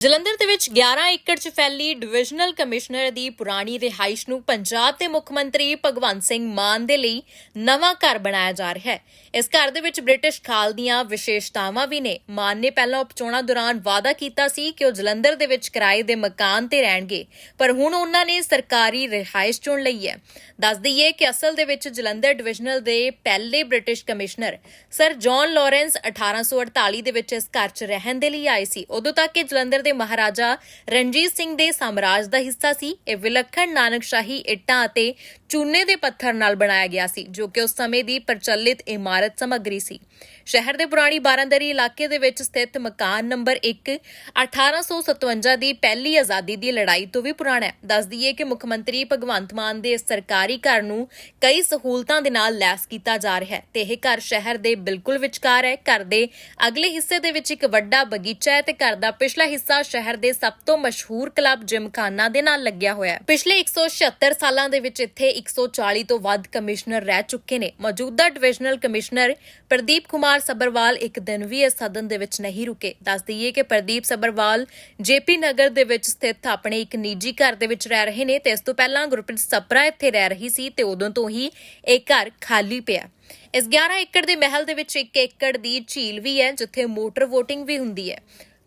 ਜਲੰਧਰ ਦੇ ਵਿੱਚ 11 ਏਕੜ 'ਚ ਫੈਲੀ ਡਿਵੀਜ਼ਨਲ ਕਮਿਸ਼ਨਰ ਦੀ ਪੁਰਾਣੀ ਰਿਹਾਇਸ਼ ਨੂੰ ਪੰਜਾਬ ਦੇ ਮੁੱਖ ਮੰਤਰੀ ਭਗਵੰਤ ਸਿੰਘ ਮਾਨ ਦੇ ਲਈ ਨਵਾਂ ਘਰ ਬਣਾਇਆ ਜਾ ਰਿਹਾ ਹੈ। ਇਸ ਘਰ ਦੇ ਵਿੱਚ ਬ੍ਰਿਟਿਸ਼ ਖਾਲ ਦੀਆਂ ਵਿਸ਼ੇਸ਼ਤਾਵਾਂ ਵੀ ਨੇ। ਮਾਨ ਨੇ ਪਹਿਲਾਂ ਉਪਚੋਣਾਂ ਦੌਰਾਨ ਵਾਅਦਾ ਕੀਤਾ ਸੀ ਕਿ ਉਹ ਜਲੰਧਰ ਦੇ ਵਿੱਚ ਕਿਰਾਏ ਦੇ ਮਕਾਨ ਤੇ ਰਹਿਣਗੇ, ਪਰ ਹੁਣ ਉਹਨਾਂ ਨੇ ਸਰਕਾਰੀ ਰਿਹਾਇਸ਼ ਚੁਣ ਲਈ ਹੈ। ਦੱਸ ਦਈਏ ਕਿ ਅਸਲ ਦੇ ਵਿੱਚ ਜਲੰਧਰ ਡਿਵੀਜ਼ਨਲ ਦੇ ਪਹਿਲੇ British commissioner sir John Lawrence 1848 ਦੇ ਵਿੱਚ ਇਸ ਘਰ 'ਚ ਰਹਿਣ ਦੇ ਲਈ ਆਏ ਸੀ। ਉਦੋਂ ਤੱਕ ਕਿ ਜਲੰਧਰ ਦੇ ਮਹਾਰਾਜਾ ਰਣਜੀਤ ਸਿੰਘ ਦੇ ਸਾਮਰਾਜ ਦਾ ਹਿੱਸਾ ਸੀ। ਇਹ ਵਿਲੱਖਣ ਨਾਨਕਸ਼ਾਹੀ ਇੱਟਾਂ ਅਤੇ ਚੂਨੇ ਦੇ ਪੱਥਰ ਨਾਲ ਬਣਾਇਆ ਗਿਆ ਸੀ, ਜੋ ਕਿ ਉਸ ਸਮੇਂ ਦੀ ਪ੍ਰਚਲਿਤ ਇਮਾਰਤ ਸਮੱਗਰੀ ਸੀ। ਸ਼ਹਿਰ ਦੇ ਪੁਰਾਣੀ ਬਾਰਾਂਦਰੀ ਇਲਾਕੇ ਦੇ ਵਿੱਚ ਸਥਿਤ ਮਕਾਨ ਨੰਬਰ 1 1857 ਦੀ ਪਹਿਲੀ ਆਜ਼ਾਦੀ ਦੀ ਲੜਾਈ ਤੋਂ ਵੀ ਪੁਰਾਣਾ ਹੈ। ਦੱਸ ਦਈਏ ਕਿ ਮੁੱਖ ਮੰਤਰੀ ਭਗਵੰਤ ਮਾਨ ਦੇ ਇਸ ਸਰਕਾਰੀ ਘਰ ਨੂੰ ਕਈ ਸਹੂਲਤਾਂ ਦੇ ਨਾਲ ਲੈਸ ਕੀਤਾ ਜਾ ਰਿਹਾ ਹੈ ਤੇ ਇਹ ਘਰ ਸ਼ਹਿਰ ਦੇ ਬਿਲਕੁਲ ਵਿਚਕਾਰ ਹੈ। ਘਰ ਦੇ ਅਗਲੇ ਹਿੱਸੇ ਦੇ ਵਿੱਚ ਇੱਕ ਵੱਡਾ ਬਗੀਚਾ ਹੈ ਤੇ ਘਰ ਦਾ ਪਿਛਲਾ ਹਿੱਸਾ ਸ਼ਹਿਰ ਦੇ ਸਭ ਤੋਂ ਮਸ਼ਹੂਰ ਕਲੱਬ ਜਿਮਖਾਨਾ ਦੇ ਨਾਲ ਲੱਗਿਆ ਹੋਇਆ ਹੈ। ਪਿਛਲੇ 176 ਸਾਲਾਂ ਦੇ ਵਿੱਚ ਇੱਥੇ 140 ਤੋਂ ਵੱਧ ਕਮਿਸ਼ਨਰ ਰਹਿ ਚੁੱਕੇ ਨੇ। ਮੌਜੂਦਾ ਡਿਵੀਜ਼ਨਲ ਕਮਿਸ਼ਨਰ ਪ੍ਰਦੀਪ ਕੁਮਾਰ ਸਬਰਵਾਲ ਇੱਕ ਦਿਨ ਵੀ ਇਸ ਸਦਨ ਦੇ ਵਿੱਚ ਨਹੀਂ ਰੁਕੇ। ਦੱਸ ਦਈਏ ਕਿ ਪ੍ਰਦੀਪ ਸਬਰਵਾਲ ਜੇਪੀ ਨਗਰ ਦੇ ਵਿੱਚ ਸਥਿਤ ਆਪਣੇ ਇੱਕ ਨਿੱਜੀ ਘਰ ਦੇ ਵਿੱਚ ਰਹਿ ਰਹੇ ਨੇ ਤੇ ਇਸ ਤੋਂ ਪਹਿਲਾਂ ਗੁਰਪ੍ਰੀਤ ਸਪਰਾ ਇੱਥੇ ਰਹਿ ਰਹੀ ਸੀ ਤੇ ਉਦੋਂ ਤੋਂ ਹੀ ਇਹ ਘਰ ਖਾਲੀ ਪਿਆ। ਇਸ 11 ਏਕੜ ਦੇ ਮਹਿਲ ਦੇ ਵਿੱਚ 1 ਏਕੜ ਦੀ ਝੀਲ ਵੀ ਹੈ, ਜਿੱਥੇ ਮੋਟਰ ਵੋਟਿੰਗ ਵੀ ਹੁੰਦੀ ਹੈ।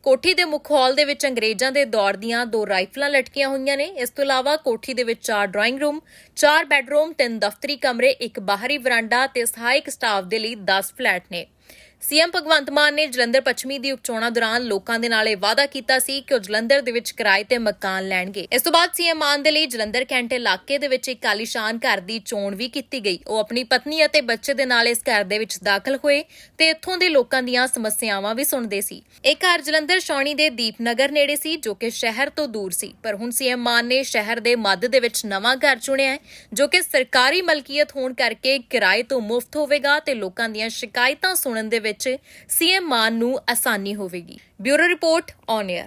ਕੋਠੀ ਦੇ ਮੁੱਖ ਹਾਲ ਦੇ ਵਿੱਚ ਅੰਗਰੇਜ਼ਾਂ ਦੇ ਦੌਰ ਦੀਆਂ ਦੋ ਰਾਈਫਲਾਂ ਲਟਕੀਆਂ ਹੋਈਆਂ ਨੇ। ਇਸ ਤੋਂ ਇਲਾਵਾ ਕੋਠੀ ਦੇ ਵਿੱਚ ਚਾਰ ਡਰਾਇੰਗ ਰੂਮ, ਚਾਰ ਬੈੱਡਰੂਮ, ਤਿੰਨ ਦਫ਼ਤਰੀ ਕਮਰੇ, ਇੱਕ ਬਾਹਰੀ ਵਰਾਂਡਾ ਤੇ ਸਹਾਇਕ ਸਟਾਫ ਦੇ ਲਈ 10 ਫਲੈਟ ਨੇ। ਸੀਐਮ ਭਗਵੰਤ ਮਾਨ ਨੇ ਜਲੰਧਰ ਪੱਛਮੀ ਦੀ ਉਪਚੋਣਾਂ ਦੌਰਾਨ ਲੋਕਾਂ ਦੇ ਨਾਲ ਇਹ ਵਾਅਦਾ ਕੀਤਾ ਸੀ ਕਿ ਉਹ ਜਲੰਧਰ ਦੇ ਵਿੱਚ ਕਿਰਾਏ ਤੇ ਮਕਾਨ ਲੈਣਗੇ। ਇਸ ਤੋਂ ਬਾਅਦ ਸੀਐਮ ਮਾਨ ਦੇ ਲਈ ਜਲੰਧਰ ਕੈਂਟ ਇਲਾਕੇ ਦੇ ਵਿੱਚ ਇੱਕ ਆਲੀਸ਼ਾਨ ਘਰ ਦੀ ਚੋਣ ਵੀ ਕੀਤੀ ਗਈ। ਉਹ ਆਪਣੀ ਪਤਨੀ ਅਤੇ ਬੱਚੇ ਦੇ ਨਾਲ ਇਸ ਘਰ ਦੇ ਵਿੱਚ ਦਾਖਲ ਹੋਏ ਤੇ ਇੱਥੋਂ ਦੇ ਲੋਕਾਂ ਦੀਆਂ ਸਮੱਸਿਆਵਾਂ ਵੀ ਸੁਣਦੇ ਸੀ। ਇਹ ਘਰ ਜਲੰਧਰ ਸ਼ੌਣੀ ਦੇ ਦੀਪਨਗਰ ਨੇੜੇ ਸੀ, ਜੋ ਕਿ ਸ਼ਹਿਰ ਤੋਂ ਦੂਰ ਸੀ। ਪਰ ਹੁਣ ਸੀਐਮ ਮਾਨ ਨੇ ਸ਼ਹਿਰ ਦੇ ਮੱਧ ਦੇ ਵਿੱਚ ਨਵਾਂ ਘਰ ਚੁਣਿਆ ਹੈ, ਜੋ ਕਿ ਸਰਕਾਰੀ ਮਲਕੀਅਤ ਹੋਣ ਕਰਕੇ ਕਿਰਾਏ ਤੋਂ ਮੁਫਤ ਹੋਵੇਗਾ ਤੇ ਲੋਕਾਂ ਦੀਆਂ ਸ਼ਿਕਾਇਤਾਂ ਸੁਣਨ ਦੇ ਵਿੱਚ ਸੀਐਮ ਮਾਨ ਨੂੰ ਆਸਾਨੀ ਹੋਵੇਗੀ। Bureau report on air